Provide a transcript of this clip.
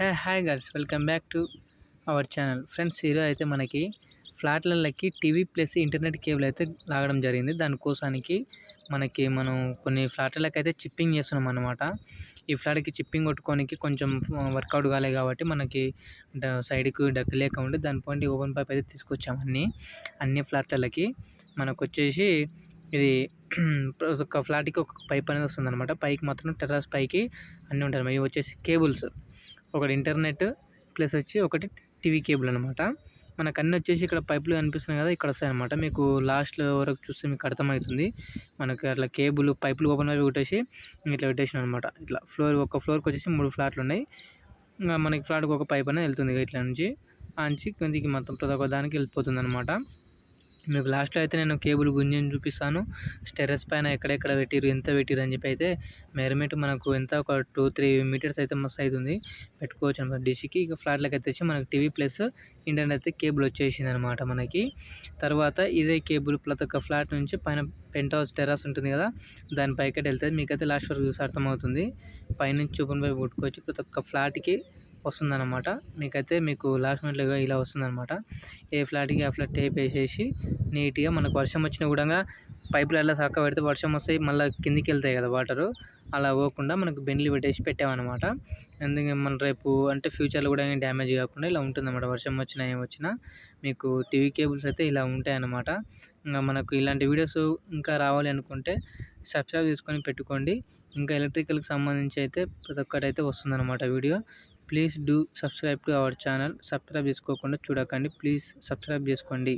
Hey hi girls welcome back to our channel. Friends ఈరోజు అయితే మనకి ఫ్లాట్లకి టీవీ ప్లస్ ఇంటర్నెట్ కేబుల్ అయితే లాగడం జరిగింది. దానికోసానికి మనకి మనం కొన్ని ఫ్లాట్లకి అయితే చిప్పింగ్ చేస్తున్నాం అనమాట ఈ ఫ్లాట్కి చిప్పింగ్ కొట్టుకోనికి కొంచెం వర్కౌట్ కాలే కాబట్టి మనకి సైడ్కి డక్ లేక ఉండి దాని పాయింట్ ఓపెన్ పైప్ అయితే తీసుకొచ్చాం అన్ని. అన్ని ఫ్లాట్లకి మనకు వచ్చేసి ఇది ఒక ఫ్లాట్కి ఒక పైప్ అనేది వస్తుంది అనమాట పైకి మాత్రం టెర్రస్ పైకి అన్నీ ఉంటాయి ఇవి వచ్చేసి కేబుల్స్. ఒకటి ఇంటర్నెట్ ప్లస్ వచ్చి ఒకటి టీవీ కేబుల్ అనమాట మనకు అన్నీ వచ్చేసి ఇక్కడ పైపులు కనిపిస్తున్నాయి కదా ఇక్కడ వస్తాయి అనమాట మీకు లాస్ట్లో వరకు చూస్తే మీకు అర్థమవుతుంది. మనకి అట్లా కేబుల్ పైపులు ఓపెన్ అవి కొట్టేసి ఇట్లా పెట్టేసిన అనమాట ఇట్లా ఫ్లోర్ ఒక ఫ్లోర్కి వచ్చేసి మూడు ఫ్లాట్లు ఉన్నాయి. ఇంకా మనకి ఫ్లాట్కి ఒక పైప్ అనేది వెళ్తుంది ఇట్లా నుంచి. ఆ నుంచి కిందికి మొత్తం ప్రతి ఒక్క దానికి వెళ్ళిపోతుంది అనమాట మీకు లాస్ట్లో అయితే నేను కేబుల్ గుంజని చూపిస్తాను. స్టెరస్ పైన ఎక్కడెక్కడ పెట్టిరు ఎంత పెట్టిరు అని చెప్పి అయితే మెజర్మెంట్ మనకు ఎంత ఒక టూ త్రీ మీటర్స్ అయితే మస్తు అవుతుంది పెట్టుకోవచ్చు అనమాట. డిష్కి ఇక ఫ్లాట్లకి అయితే వచ్చి మనకి టీవీ ప్లస్ ఇంటర్నెట్ అయితే కేబుల్ వచ్చేసింది అనమాట మనకి. తర్వాత ఇదే కేబుల్ ప్రతి ఒక్క ఫ్లాట్ నుంచి పైన పెంట్ హౌస్ టెరాస్ ఉంటుంది కదా దాని పైకి వెళ్తుంది మీకైతే లాస్ట్ వరకు చూసి అర్థమవుతుంది. పైనుంచి చూపని పై కొట్టుకోవచ్చు. ప్రతి ఒక్క ఫ్లాట్కి వస్తుందన్నమాట. మీకైతే మీకు లాస్ట్ మినిట్లో ఇలా వస్తుందన్నమాట. ఏ ఫ్లాట్కి ఆ ఫ్లాట్ టేప్ వేసేసి నీట్గా మనకు వర్షం వచ్చినా కూడా పైపులు ఎలా సక్క పెడితే వర్షం వస్తాయి మళ్ళీ కిందికి వెళ్తాయి కదా వాటరు అలా పోకుండా మనకు బెండ్లు పెట్టేసి పెట్టామన్నమాట. ఎందుకంటే మన రేపు అంటే ఫ్యూచర్లో కూడా ఏం డ్యామేజ్ కాకుండా ఇలా ఉంటుందన్నమాట. వర్షం వచ్చినా ఏమొచ్చినా వచ్చినా మీకు టీవీ కేబుల్స్ అయితే ఇలా ఉంటాయన్నమాట. ఇంకా మనకు ఇలాంటి వీడియోస్ ఇంకా రావాలి అనుకుంటే సబ్స్క్రైబ్ చేసుకొని పెట్టుకోండి. ఇంకా ఎలక్ట్రికల్కి సంబంధించి అయితే ప్రతి ఒక్కటి అయితే వస్తుందన్నమాట video please do subscribe to our channel. Subscribe చేసుకోకుండా చూడకండి. ప్లీజ్ సబ్స్క్రైబ్ చేసుకోండి.